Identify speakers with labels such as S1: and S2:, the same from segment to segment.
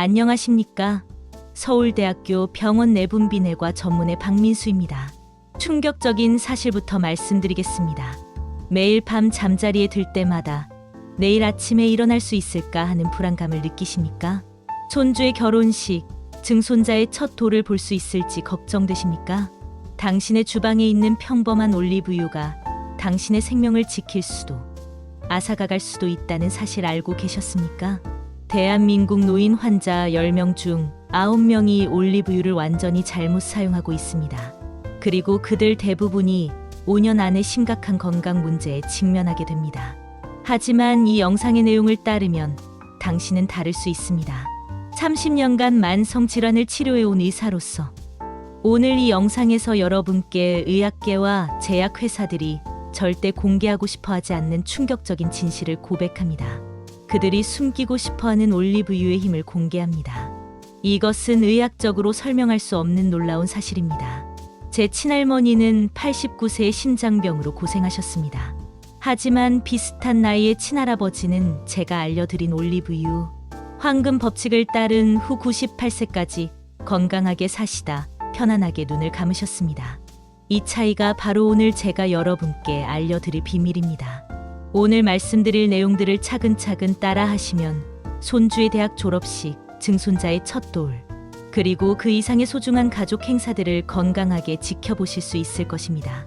S1: 안녕하십니까? 서울대학교 병원 내분비내과 전문의 박민수입니다. 충격적인 사실부터 말씀드리겠습니다. 매일 밤 잠자리에 들 때마다 내일 아침에 일어날 수 있을까 하는 불안감을 느끼십니까? 손주의 결혼식, 증손자의 첫 돌을 볼 수 있을지 걱정되십니까? 당신의 주방에 있는 평범한 올리브유가 당신의 생명을 지킬 수도 아사가 갈 수도 있다는 사실 알고 계셨습니까? 대한민국 노인 환자 10명 중 9명이 올리브유를 완전히 잘못 사용하고 있습니다. 그리고 그들 대부분이 5년 안에 심각한 건강 문제에 직면하게 됩니다. 하지만 이 영상의 내용을 따르면 당신은 다를 수 있습니다. 30년간 만성 질환을 치료해 온 의사로서 오늘 이 영상에서 여러분께 의학계와 제약회사들이 절대 공개하고 싶어 하지 않는 충격적인 진실을 고백합니다. 그들이 숨기고 싶어 하는 올리브유의 힘을 공개합니다. 이것은 의학적으로 설명할 수 없는 놀라운 사실입니다. 제 친할머니는 89세의 심장병으로 고생하셨습니다. 하지만 비슷한 나이의 친할아버지는 제가 알려드린 올리브유, 황금 법칙을 따른 후 98세까지 건강하게 사시다 편안하게 눈을 감으셨습니다. 이 차이가 바로 오늘 제가 여러분께 알려드릴 비밀입니다. 오늘 말씀드릴 내용들을 차근차근 따라 하시면 손주의 대학 졸업식, 증손자의 첫 돌, 그리고 그 이상의 소중한 가족 행사들을 건강하게 지켜보실 수 있을 것입니다.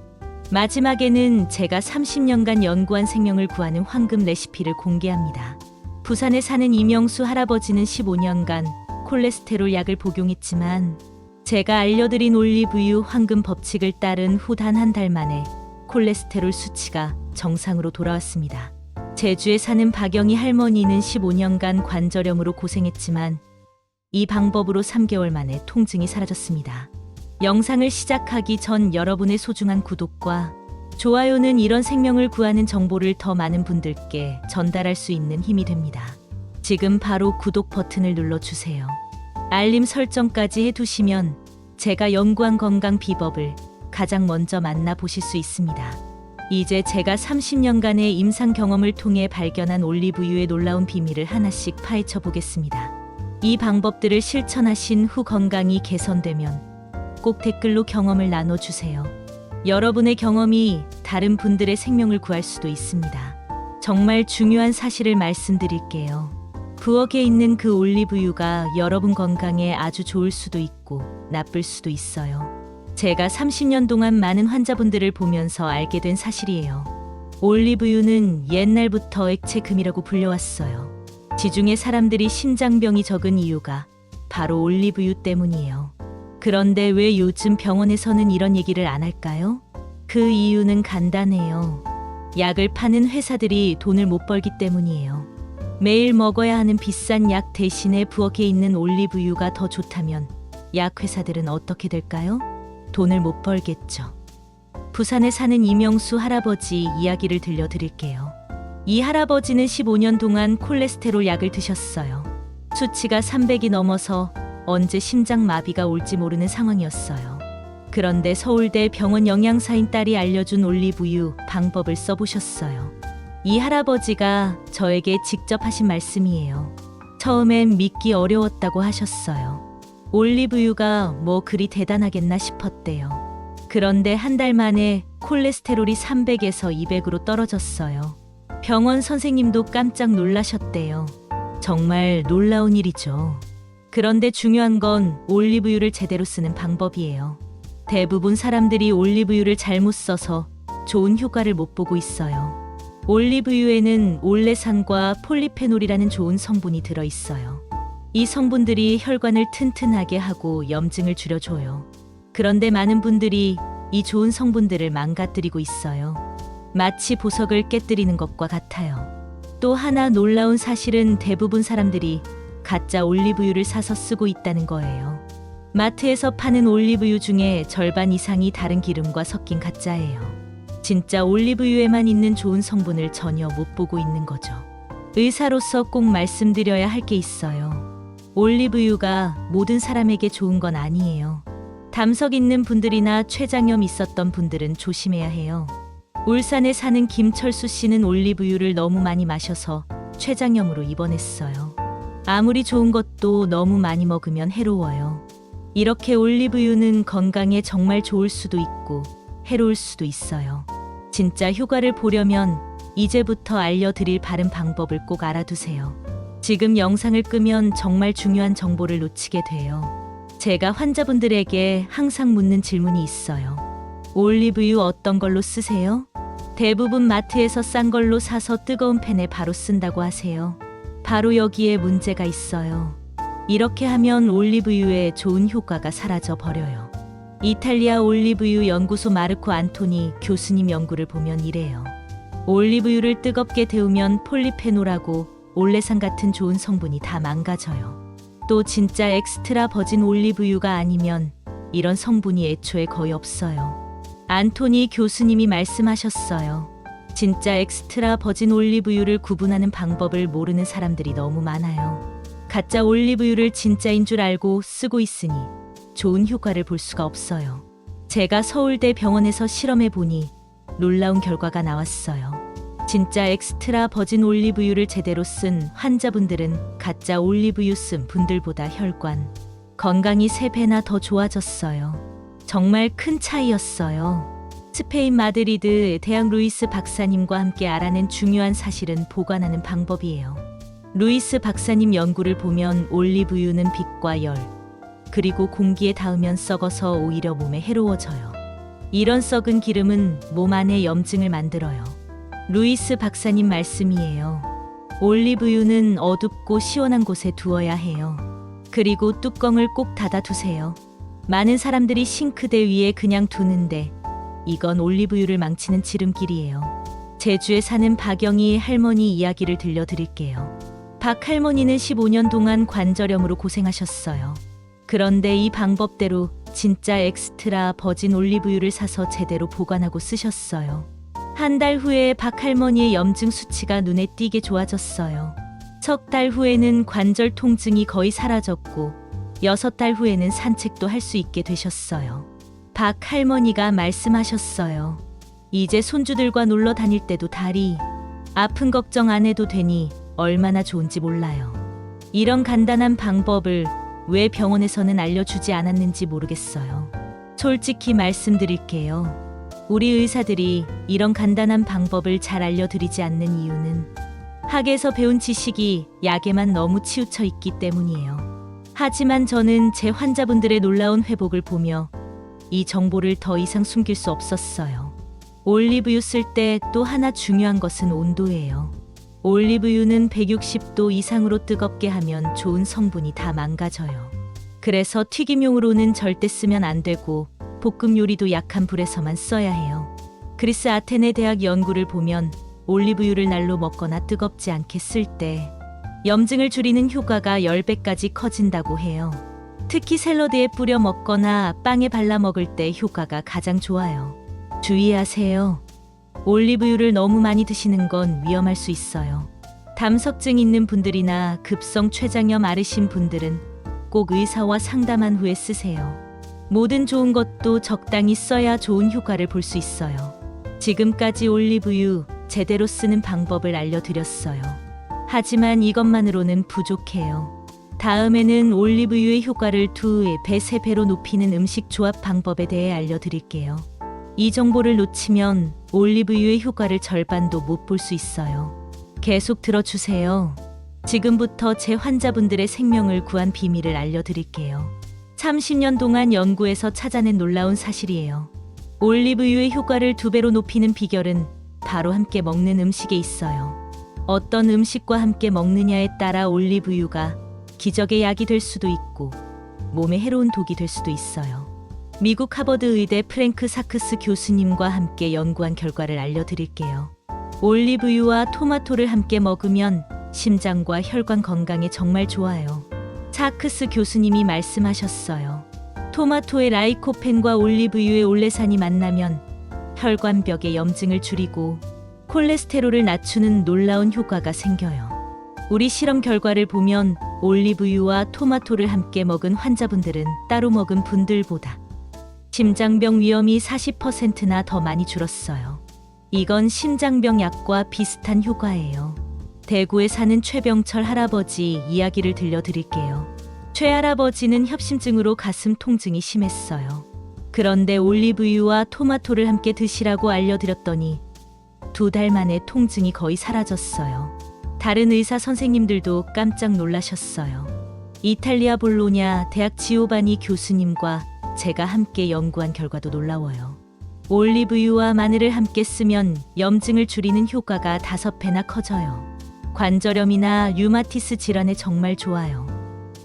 S1: 마지막에는 제가 30년간 연구한 생명을 구하는 황금 레시피를 공개합니다. 부산에 사는 이명수 할아버지는 15년간 콜레스테롤 약을 복용했지만 제가 알려드린 올리브유 황금 법칙을 따른 후 단 한 달 만에 콜레스테롤 수치가 정상으로 돌아왔습니다. 제주에 사는 박영희 할머니는 15년간 관절염으로 고생했지만 이 방법으로 3개월 만에 통증이 사라졌습니다. 영상을 시작하기 전 여러분의 소중한 구독과 좋아요는 이런 생명을 구하는 정보를 더 많은 분들께 전달할 수 있는 힘이 됩니다. 지금 바로 구독 버튼을 눌러주세요. 알림 설정까지 해두시면 제가 연구한 건강 비법을 가장 먼저 만나보실 수 있습니다. 이제 제가 30년간의 임상 경험을 통해 발견한 올리브유의 놀라운 비밀을 하나씩 파헤쳐 보겠습니다. 이 방법들을 실천하신 후 건강이 개선되면 꼭 댓글로 경험을 나눠주세요. 여러분의 경험이 다른 분들의 생명을 구할 수도 있습니다. 정말 중요한 사실을 말씀드릴게요. 부엌에 있는 그 올리브유가 여러분 건강에 아주 좋을 수도 있고 나쁠 수도 있어요. 제가 30년 동안 많은 환자분들을 보면서 알게 된 사실이에요. 올리브유는 옛날부터 액체금이라고 불려왔어요. 지중해 사람들이 심장병이 적은 이유가 바로 올리브유 때문이에요. 그런데 왜 요즘 병원에서는 이런 얘기를 안 할까요? 그 이유는 간단해요. 약을 파는 회사들이 돈을 못 벌기 때문이에요. 매일 먹어야 하는 비싼 약 대신에 부엌에 있는 올리브유가 더 좋다면 약 회사들은 어떻게 될까요? 돈을 못 벌겠죠. 부산에 사는 이명수 할아버지 이야기를 들려드릴게요. 이 할아버지는 15년 동안 콜레스테롤 약을 드셨어요. 수치가 300이 넘어서 언제 심장 마비가 올지 모르는 상황이었어요. 그런데 서울대 병원 영양사인 딸이 알려준 올리브유 방법을 써보셨어요. 이 할아버지가 저에게 직접 하신 말씀이에요. 처음엔 믿기 어려웠다고 하셨어요. 올리브유가 뭐 그리 대단하겠나 싶었대요. 그런데 한 달 만에 콜레스테롤이 300에서 200으로 떨어졌어요. 병원 선생님도 깜짝 놀라셨대요. 정말 놀라운 일이죠. 그런데 중요한 건 올리브유를 제대로 쓰는 방법이에요. 대부분 사람들이 올리브유를 잘못 써서 좋은 효과를 못 보고 있어요. 올리브유에는 올레산과 폴리페놀이라는 좋은 성분이 들어 있어요. 이 성분들이 혈관을 튼튼하게 하고 염증을 줄여줘요. 그런데 많은 분들이 이 좋은 성분들을 망가뜨리고 있어요. 마치 보석을 깨뜨리는 것과 같아요. 또 하나 놀라운 사실은 대부분 사람들이 가짜 올리브유를 사서 쓰고 있다는 거예요. 마트에서 파는 올리브유 중에 절반 이상이 다른 기름과 섞인 가짜예요. 진짜 올리브유에만 있는 좋은 성분을 전혀 못 보고 있는 거죠. 의사로서 꼭 말씀드려야 할 게 있어요. 올리브유가 모든 사람에게 좋은 건 아니에요. 담석 있는 분들이나 췌장염 있었던 분들은 조심해야 해요. 울산에 사는 김철수 씨는 올리브유를 너무 많이 마셔서 췌장염으로 입원했어요. 아무리 좋은 것도 너무 많이 먹으면 해로워요. 이렇게 올리브유는 건강에 정말 좋을 수도 있고 해로울 수도 있어요. 진짜 효과를 보려면 이제부터 알려드릴 바른 방법을 꼭 알아두세요. 지금 영상을 끄면 정말 중요한 정보를 놓치게 돼요. 제가 환자분들에게 항상 묻는 질문이 있어요. 올리브유 어떤 걸로 쓰세요? 대부분 마트에서 싼 걸로 사서 뜨거운 팬에 바로 쓴다고 하세요. 바로 여기에 문제가 있어요. 이렇게 하면 올리브유의 좋은 효과가 사라져 버려요. 이탈리아 올리브유 연구소 마르코 안토니 교수님 연구를 보면 이래요. 올리브유를 뜨겁게 데우면 폴리페놀하고 올레산 같은 좋은 성분이 다 망가져요. 또 진짜 엑스트라 버진 올리브유가 아니면 이런 성분이 애초에 거의 없어요. 안토니 교수님이 말씀하셨어요. 진짜 엑스트라 버진 올리브유를 구분하는 방법을 모르는 사람들이 너무 많아요. 가짜 올리브유를 진짜인 줄 알고 쓰고 있으니 좋은 효과를 볼 수가 없어요. 제가 서울대 병원에서 실험해 보니 놀라운 결과가 나왔어요. 진짜 엑스트라 버진 올리브유를 제대로 쓴 환자분들은 가짜 올리브유 쓴 분들보다 혈관, 건강이 3배나 더 좋아졌어요. 정말 큰 차이였어요. 스페인 마드리드 대학 루이스 박사님과 함께 알아낸 중요한 사실은 보관하는 방법이에요. 루이스 박사님 연구를 보면 올리브유는 빛과 열, 그리고 공기에 닿으면 썩어서 오히려 몸에 해로워져요. 이런 썩은 기름은 몸 안에 염증을 만들어요. 루이스 박사님 말씀이에요. 올리브유는 어둡고 시원한 곳에 두어야 해요. 그리고 뚜껑을 꼭 닫아 두세요. 많은 사람들이 싱크대 위에 그냥 두는데 이건 올리브유를 망치는 지름길이에요. 제주에 사는 박영희 할머니 이야기를 들려드릴게요. 박 할머니는 15년 동안 관절염으로 고생하셨어요. 그런데 이 방법대로 진짜 엑스트라 버진 올리브유를 사서 제대로 보관하고 쓰셨어요. 한 달 후에 박 할머니의 염증 수치가 눈에 띄게 좋아졌어요. 석 달 후에는 관절 통증이 거의 사라졌고, 여섯 달 후에는 산책도 할 수 있게 되셨어요. 박 할머니가 말씀하셨어요. 이제 손주들과 놀러 다닐 때도 다리 아픈 걱정 안 해도 되니 얼마나 좋은지 몰라요. 이런 간단한 방법을 왜 병원에서는 알려주지 않았는지 모르겠어요. 솔직히 말씀드릴게요. 우리 의사들이 이런 간단한 방법을 잘 알려드리지 않는 이유는 학에서 배운 지식이 약에만 너무 치우쳐 있기 때문이에요. 하지만 저는 제 환자분들의 놀라운 회복을 보며 이 정보를 더 이상 숨길 수 없었어요. 올리브유 쓸 때 또 하나 중요한 것은 온도예요. 올리브유는 160도 이상으로 뜨겁게 하면 좋은 성분이 다 망가져요. 그래서 튀김용으로는 절대 쓰면 안 되고 볶음 요리도 약한 불에서만 써야 해요. 그리스 아테네 대학 연구를 보면 올리브유를 날로 먹거나 뜨겁지 않게 쓸 때 염증을 줄이는 효과가 10배까지 커진다고 해요. 특히 샐러드에 뿌려 먹거나 빵에 발라 먹을 때 효과가 가장 좋아요. 주의하세요. 올리브유를 너무 많이 드시는 건 위험할 수 있어요. 담석증 있는 분들이나 급성 췌장염 앓으신 분들은 꼭 의사와 상담한 후에 쓰세요. 모든 좋은 것도 적당히 써야 좋은 효과를 볼 수 있어요. 지금까지 올리브유 제대로 쓰는 방법을 알려드렸어요. 하지만 이것만으로는 부족해요. 다음에는 올리브유의 효과를 두 배, 세 배로 높이는 음식 조합 방법에 대해 알려드릴게요. 이 정보를 놓치면 올리브유의 효과를 절반도 못 볼 수 있어요. 계속 들어주세요. 지금부터 제 환자분들의 생명을 구한 비밀을 알려드릴게요. 30년 동안 연구에서 찾아낸 놀라운 사실이에요. 올리브유의 효과를 두 배로 높이는 비결은 바로 함께 먹는 음식에 있어요. 어떤 음식과 함께 먹느냐에 따라 올리브유가 기적의 약이 될 수도 있고 몸에 해로운 독이 될 수도 있어요. 미국 하버드 의대 프랭크 사크스 교수님과 함께 연구한 결과를 알려드릴게요. 올리브유와 토마토를 함께 먹으면 심장과 혈관 건강에 정말 좋아요. 사크스 교수님이 말씀하셨어요. 토마토의 라이코펜과 올리브유의 올레산이 만나면 혈관벽의 염증을 줄이고 콜레스테롤을 낮추는 놀라운 효과가 생겨요. 우리 실험 결과를 보면 올리브유와 토마토를 함께 먹은 환자분들은 따로 먹은 분들보다 심장병 위험이 40%나 더 많이 줄었어요. 이건 심장병 약과 비슷한 효과예요. 대구에 사는 최병철 할아버지 이야기를 들려드릴게요. 최 할아버지는 협심증으로 가슴 통증이 심했어요. 그런데 올리브유와 토마토를 함께 드시라고 알려드렸더니 두 달 만에 통증이 거의 사라졌어요. 다른 의사 선생님들도 깜짝 놀라셨어요. 이탈리아 볼로냐 대학 지오바니 교수님과 제가 함께 연구한 결과도 놀라워요. 올리브유와 마늘을 함께 쓰면 염증을 줄이는 효과가 다섯 배나 커져요. 관절염이나 류마티스 질환에 정말 좋아요.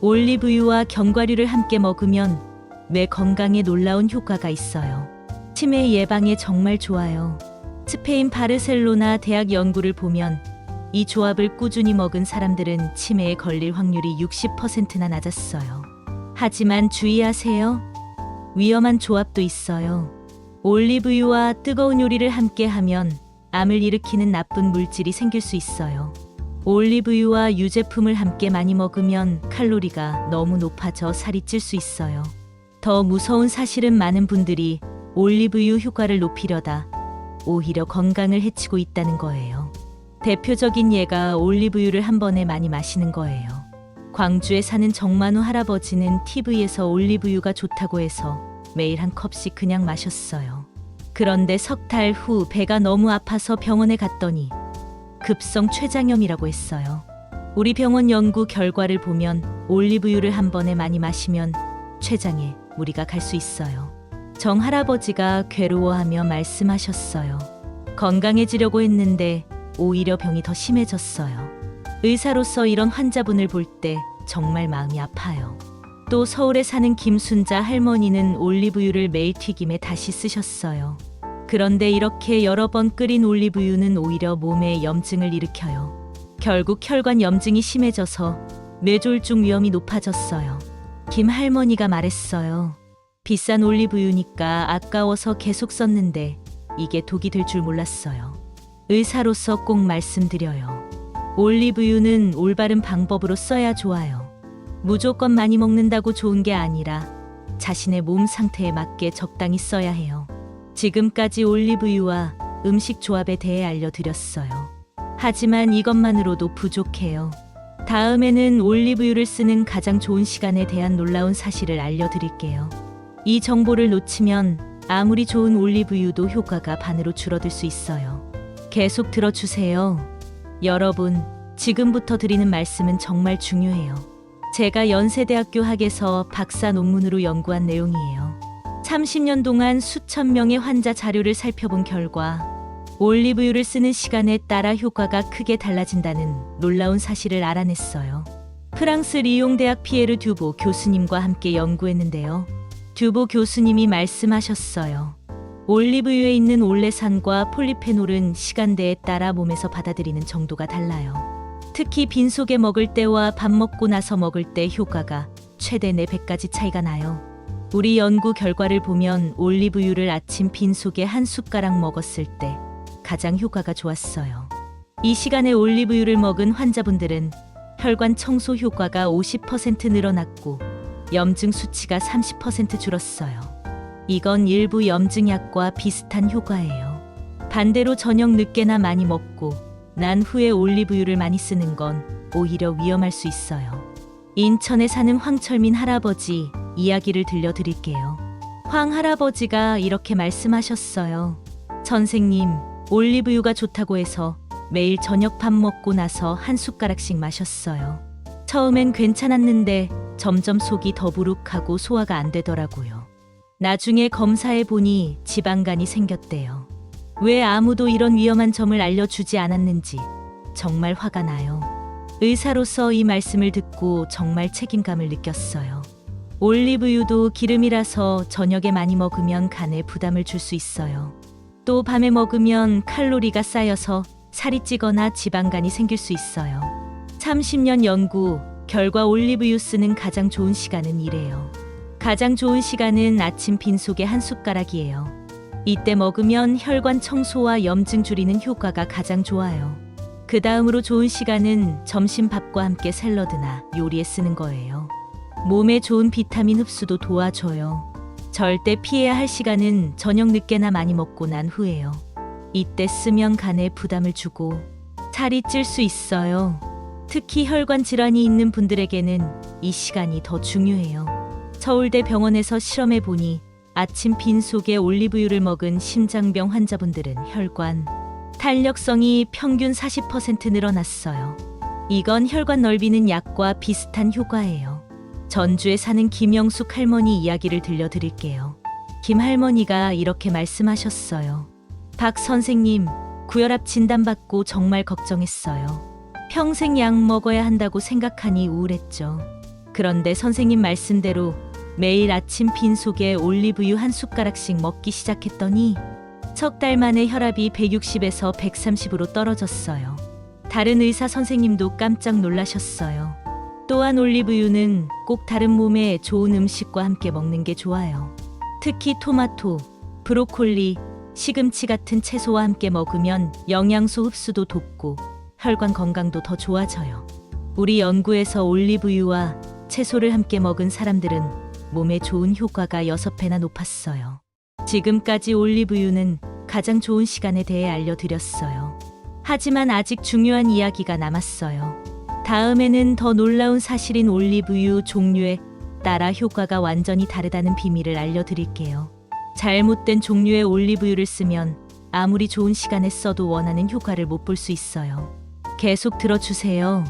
S1: 올리브유와 견과류를 함께 먹으면 뇌 건강에 놀라운 효과가 있어요. 치매 예방에 정말 좋아요. 스페인 바르셀로나 대학 연구를 보면 이 조합을 꾸준히 먹은 사람들은 치매에 걸릴 확률이 60%나 낮았어요. 하지만 주의하세요. 위험한 조합도 있어요. 올리브유와 뜨거운 요리를 함께 하면 암을 일으키는 나쁜 물질이 생길 수 있어요. 올리브유와 유제품을 함께 많이 먹으면 칼로리가 너무 높아져 살이 찔 수 있어요. 더 무서운 사실은 많은 분들이 올리브유 효과를 높이려다 오히려 건강을 해치고 있다는 거예요. 대표적인 예가 올리브유를 한 번에 많이 마시는 거예요. 광주에 사는 정만우 할아버지는 TV에서 올리브유가 좋다고 해서 매일 한 컵씩 그냥 마셨어요. 그런데 석 달 후 배가 너무 아파서 병원에 갔더니 급성 췌장염이라고 했어요. 우리 병원 연구 결과를 보면 올리브유를 한 번에 많이 마시면 췌장에 무리가 갈 수 있어요. 정 할아버지가 괴로워하며 말씀하셨어요. 건강해지려고 했는데 오히려 병이 더 심해졌어요. 의사로서 이런 환자분을 볼 때 정말 마음이 아파요. 또 서울에 사는 김순자 할머니는 올리브유를 매일 튀김에 다시 쓰셨어요. 그런데 이렇게 여러 번 끓인 올리브유는 오히려 몸에 염증을 일으켜요. 결국 혈관 염증이 심해져서 뇌졸중 위험이 높아졌어요. 김 할머니가 말했어요. 비싼 올리브유니까 아까워서 계속 썼는데 이게 독이 될 줄 몰랐어요. 의사로서 꼭 말씀드려요. 올리브유는 올바른 방법으로 써야 좋아요. 무조건 많이 먹는다고 좋은 게 아니라 자신의 몸 상태에 맞게 적당히 써야 해요. 지금까지 올리브유와 음식 조합에 대해 알려드렸어요. 하지만 이것만으로도 부족해요. 다음에는 올리브유를 쓰는 가장 좋은 시간에 대한 놀라운 사실을 알려드릴게요. 이 정보를 놓치면 아무리 좋은 올리브유도 효과가 반으로 줄어들 수 있어요. 계속 들어주세요. 여러분, 지금부터 드리는 말씀은 정말 중요해요. 제가 연세대학교 학에서 박사 논문으로 연구한 내용이에요. 30년 동안 수천 명의 환자 자료를 살펴본 결과 올리브유를 쓰는 시간에 따라 효과가 크게 달라진다는 놀라운 사실을 알아냈어요. 프랑스 리옹 대학 피에르 듀보 교수님과 함께 연구했는데요. 듀보 교수님이 말씀하셨어요. 올리브유에 있는 올레산과 폴리페놀은 시간대에 따라 몸에서 받아들이는 정도가 달라요. 특히 빈속에 먹을 때와 밥 먹고 나서 먹을 때 효과가 최대 4배까지 차이가 나요. 우리 연구 결과를 보면 올리브유를 아침 빈속에 한 숟가락 먹었을 때 가장 효과가 좋았어요. 이 시간에 올리브유를 먹은 환자분들은 혈관 청소 효과가 50% 늘어났고 염증 수치가 30% 줄었어요. 이건 일부 염증약과 비슷한 효과예요. 반대로 저녁 늦게나 많이 먹고 난 후에 올리브유를 많이 쓰는 건 오히려 위험할 수 있어요. 인천에 사는 황철민 할아버지 이야기를 들려드릴게요. 황 할아버지가 이렇게 말씀하셨어요. 선생님, 올리브유가 좋다고 해서 매일 저녁 밥 먹고 나서 한 숟가락씩 마셨어요. 처음엔 괜찮았는데 점점 속이 더부룩하고 소화가 안 되더라고요. 나중에 검사해 보니 지방간이 생겼대요. 왜 아무도 이런 위험한 점을 알려주지 않았는지 정말 화가 나요. 의사로서 이 말씀을 듣고 정말 책임감을 느꼈어요. 올리브유도 기름이라서 저녁에 많이 먹으면 간에 부담을 줄 수 있어요. 또 밤에 먹으면 칼로리가 쌓여서 살이 찌거나 지방간이 생길 수 있어요. 30년 연구 결과 올리브유 쓰는 가장 좋은 시간은 이래요. 가장 좋은 시간은 아침 빈속에 한 숟가락이에요. 이때 먹으면 혈관 청소와 염증 줄이는 효과가 가장 좋아요. 그 다음으로 좋은 시간은 점심 밥과 함께 샐러드나 요리에 쓰는 거예요. 몸에 좋은 비타민 흡수도 도와줘요. 절대 피해야 할 시간은 저녁 늦게나 많이 먹고 난 후예요. 이때 쓰면 간에 부담을 주고 살이 찔 수 있어요. 특히 혈관 질환이 있는 분들에게는 이 시간이 더 중요해요. 서울대 병원에서 실험해 보니 아침 빈속에 올리브유를 먹은 심장병 환자분들은 혈관 탄력성이 평균 40% 늘어났어요. 이건 혈관 넓이는 약과 비슷한 효과예요. 전주에 사는 김영숙 할머니 이야기를 들려드릴게요. 김 할머니가 이렇게 말씀하셨어요. 박 선생님, 구혈압 진단받고 정말 걱정했어요. 평생 약 먹어야 한다고 생각하니 우울했죠. 그런데 선생님 말씀대로 매일 아침 빈속에 올리브유 한 숟가락씩 먹기 시작했더니 석 달 만에 혈압이 160에서 130으로 떨어졌어요. 다른 의사 선생님도 깜짝 놀라셨어요. 또한 올리브유는 꼭 다른 몸에 좋은 음식과 함께 먹는 게 좋아요. 특히 토마토, 브로콜리, 시금치 같은 채소와 함께 먹으면 영양소 흡수도 돕고 혈관 건강도 더 좋아져요. 우리 연구에서 올리브유와 채소를 함께 먹은 사람들은 몸에 좋은 효과가 6배나 높았어요. 지금까지 올리브유는 가장 좋은 시간에 대해 알려드렸어요. 하지만 아직 중요한 이야기가 남았어요. 다음에는 더 놀라운 사실인 올리브유 종류에 따라 효과가 완전히 다르다는 비밀을 알려드릴게요. 잘못된 종류의 올리브유를 쓰면 아무리 좋은 시간에 써도 원하는 효과를 못 볼 수 있어요. 계속 들어주세요.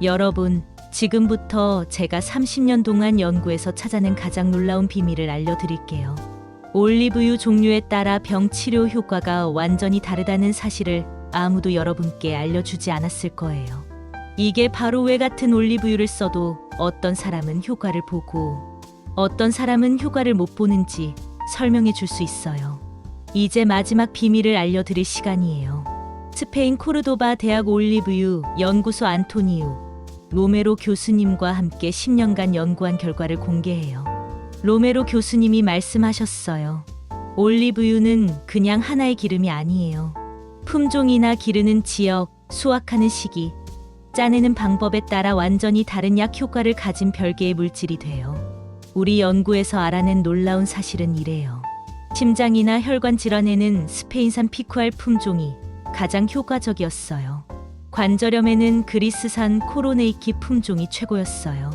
S1: 여러분, 지금부터 제가 30년 동안 연구해서 찾아낸 가장 놀라운 비밀을 알려드릴게요. 올리브유 종류에 따라 병 치료 효과가 완전히 다르다는 사실을 아무도 여러분께 알려주지 않았을 거예요. 이게 바로 왜 같은 올리브유를 써도 어떤 사람은 효과를 보고 어떤 사람은 효과를 못 보는지 설명해 줄 수 있어요. 이제 마지막 비밀을 알려드릴 시간이에요. 스페인 코르도바 대학 올리브유 연구소 안토니우 로메로 교수님과 함께 10년간 연구한 결과를 공개해요. 로메로 교수님이 말씀하셨어요. 올리브유는 그냥 하나의 기름이 아니에요. 품종이나 기르는 지역, 수확하는 시기, 짜내는 방법에 따라 완전히 다른 약 효과를 가진 별개의 물질이 돼요. 우리 연구에서 알아낸 놀라운 사실은 이래요. 심장이나 혈관 질환에는 스페인산 피쿠알 품종이 가장 효과적이었어요. 관절염에는 그리스산 코로네이키 품종이 최고였어요.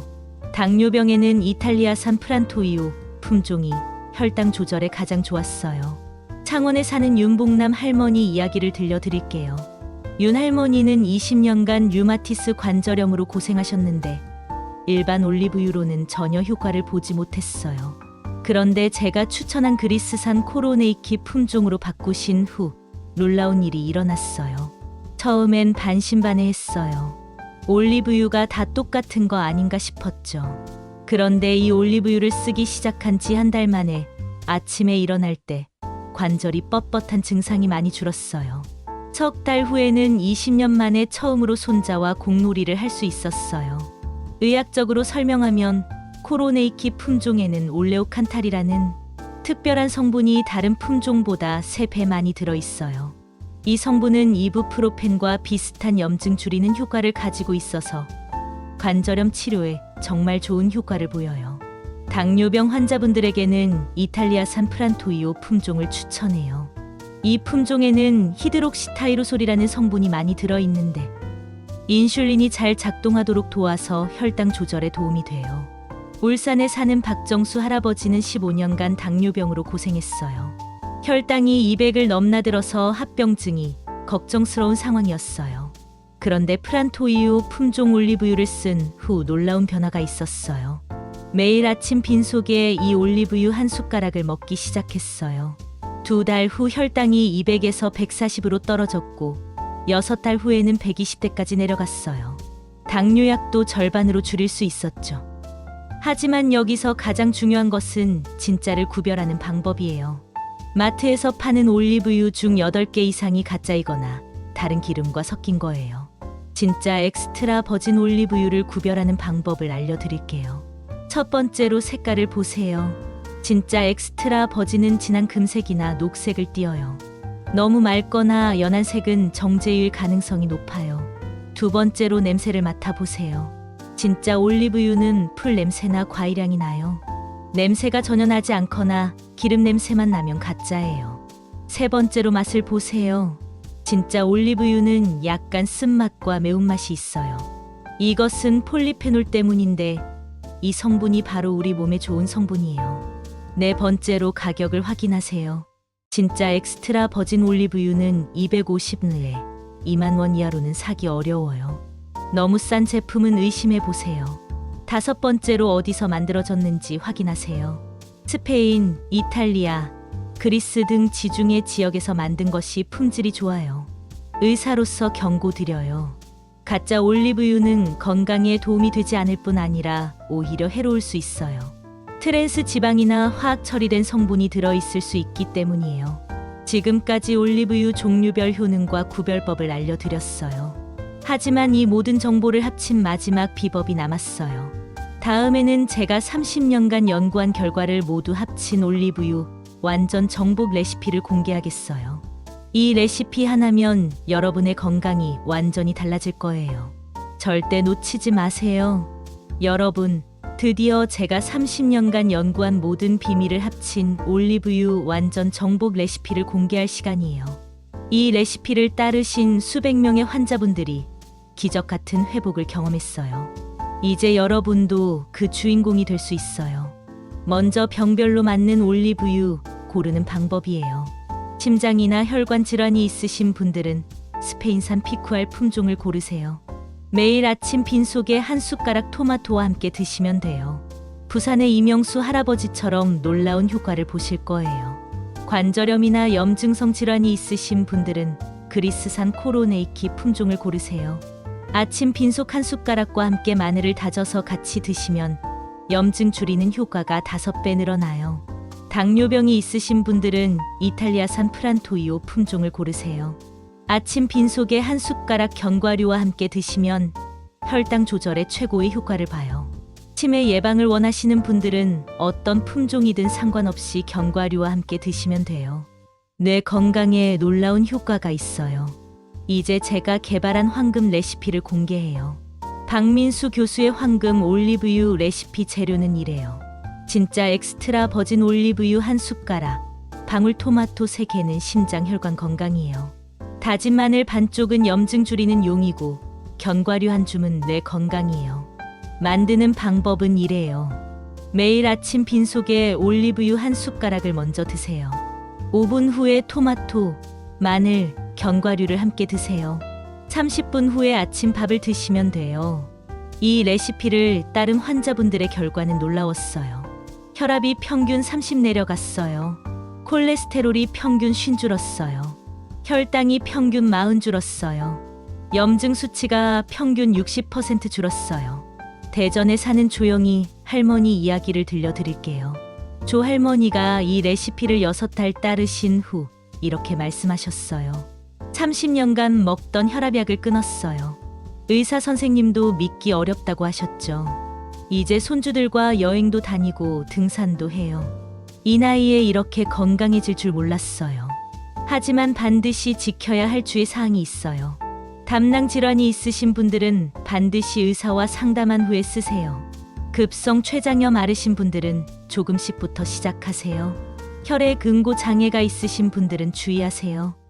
S1: 당뇨병에는 이탈리아산 프란토이오 품종이 혈당 조절에 가장 좋았어요. 창원에 사는 윤봉남 할머니 이야기를 들려드릴게요. 윤 할머니는 20년간 류마티스 관절염으로 고생하셨는데 일반 올리브유로는 전혀 효과를 보지 못했어요. 그런데 제가 추천한 그리스산 코로네이키 품종으로 바꾸신 후 놀라운 일이 일어났어요. 처음엔 반신반의했어요. 올리브유가 다 똑같은 거 아닌가 싶었죠. 그런데 이 올리브유를 쓰기 시작한 지 한 달 만에 아침에 일어날 때 관절이 뻣뻣한 증상이 많이 줄었어요. 석 달 후에는 20년 만에 처음으로 손자와 공놀이를 할 수 있었어요. 의학적으로 설명하면 코로네이키 품종에는 올레오칸탈이라는 특별한 성분이 다른 품종보다 3배 많이 들어 있어요. 이 성분은 이부프로펜과 비슷한 염증 줄이는 효과를 가지고 있어서 관절염 치료에 정말 좋은 효과를 보여요. 당뇨병 환자분들에게는 이탈리아산 프란토이오 품종을 추천해요. 이 품종에는 히드록시타이로솔이라는 성분이 많이 들어 있는데 인슐린이 잘 작동하도록 도와서 혈당 조절에 도움이 돼요. 울산에 사는 박정수 할아버지는 15년간 당뇨병으로 고생했어요. 혈당이 200을 넘나들어서 합병증이 걱정스러운 상황이었어요. 그런데 프란토이오 품종 올리브유를 쓴 후 놀라운 변화가 있었어요. 매일 아침 빈속에 이 올리브유 한 숟가락을 먹기 시작했어요. 두 달 후 혈당이 200에서 140으로 떨어졌고, 여섯 달 후에는 120대까지 내려갔어요. 당뇨약도 절반으로 줄일 수 있었죠. 하지만 여기서 가장 중요한 것은 진짜를 구별하는 방법이에요. 마트에서 파는 올리브유 중 8개 이상이 가짜이거나 다른 기름과 섞인 거예요. 진짜 엑스트라 버진 올리브유를 구별하는 방법을 알려드릴게요. 첫 번째로 색깔을 보세요. 진짜 엑스트라 버진은 진한 금색이나 녹색을 띠어요. 너무 맑거나 연한 색은 정제일 가능성이 높아요. 두 번째로 냄새를 맡아보세요. 진짜 올리브유는 풀 냄새나 과일향이 나요. 냄새가 전혀 나지 않거나 기름 냄새만 나면 가짜예요. 세 번째로 맛을 보세요. 진짜 올리브유는 약간 쓴맛과 매운맛이 있어요. 이것은 폴리페놀 때문인데 이 성분이 바로 우리 몸에 좋은 성분이에요. 네 번째로 가격을 확인하세요. 진짜 엑스트라 버진 올리브유는 250르에 2만 원 이하로는 사기 어려워요. 너무 싼 제품은 의심해 보세요. 다섯 번째로 어디서 만들어졌는지 확인하세요. 스페인, 이탈리아, 그리스 등 지중해 지역에서 만든 것이 품질이 좋아요. 의사로서 경고드려요. 가짜 올리브유는 건강에 도움이 되지 않을 뿐 아니라 오히려 해로울 수 있어요. 트랜스 지방이나 화학 처리된 성분이 들어있을 수 있기 때문이에요. 지금까지 올리브유 종류별 효능과 구별법을 알려드렸어요. 하지만 이 모든 정보를 합친 마지막 비법이 남았어요. 다음에는 제가 30년간 연구한 결과를 모두 합친 올리브유 완전 정복 레시피를 공개하겠어요. 이 레시피 하나면 여러분의 건강이 완전히 달라질 거예요. 절대 놓치지 마세요. 여러분, 드디어 제가 30년간 연구한 모든 비밀을 합친 올리브유 완전 정복 레시피를 공개할 시간이에요. 이 레시피를 따르신 수백 명의 환자분들이 기적 같은 회복을 경험했어요. 이제 여러분도 그 주인공이 될 수 있어요. 먼저 병별로 맞는 올리브유 고르는 방법이에요. 심장이나 혈관 질환이 있으신 분들은 스페인산 피쿠알 품종을 고르세요. 매일 아침 빈속에 한 숟가락 토마토와 함께 드시면 돼요. 부산의 이명수 할아버지처럼 놀라운 효과를 보실 거예요. 관절염이나 염증성 질환이 있으신 분들은 그리스산 코로네이키 품종을 고르세요. 아침 빈속 한 숟가락과 함께 마늘을 다져서 같이 드시면 염증 줄이는 효과가 다섯 배 늘어나요. 당뇨병이 있으신 분들은 이탈리아산 프란토이오 품종을 고르세요. 아침 빈속에 한 숟가락 견과류와 함께 드시면 혈당 조절에 최고의 효과를 봐요. 치매 예방을 원하시는 분들은 어떤 품종이든 상관없이 견과류와 함께 드시면 돼요. 뇌 건강에 놀라운 효과가 있어요. 이제 제가 개발한 황금 레시피를 공개해요. 박민수 교수의 황금 올리브유 레시피 재료는 이래요. 진짜 엑스트라 버진 올리브유 한 숟가락, 방울토마토 3개는 심장 혈관 건강이에요. 다진 마늘 반쪽은 염증 줄이는 용이고 견과류 한 줌은 뇌 건강이에요. 만드는 방법은 이래요. 매일 아침 빈속에 올리브유 한 숟가락을 먼저 드세요. 5분 후에 토마토, 마늘, 견과류를 함께 드세요. 30분 후에 아침 밥을 드시면 돼요. 이 레시피를 따른 환자분들의 결과는 놀라웠어요. 혈압이 평균 30 내려갔어요. 콜레스테롤이 평균 50 줄었어요. 혈당이 평균 40 줄었어요. 염증 수치가 평균 60% 줄었어요. 대전에 사는 조영이 할머니 이야기를 들려드릴게요. 조 할머니가 이 레시피를 6달 따르신 후 이렇게 말씀하셨어요. 30년간 먹던 혈압약을 끊었어요. 의사 선생님도 믿기 어렵다고 하셨죠. 이제 손주들과 여행도 다니고 등산도 해요. 이 나이에 이렇게 건강해질 줄 몰랐어요. 하지만 반드시 지켜야 할 주의 사항이 있어요. 담낭 질환이 있으신 분들은 반드시 의사와 상담한 후에 쓰세요. 급성 췌장염 앓으신 분들은 조금씩부터 시작하세요. 혈액 응고 장애가 있으신 분들은 주의하세요.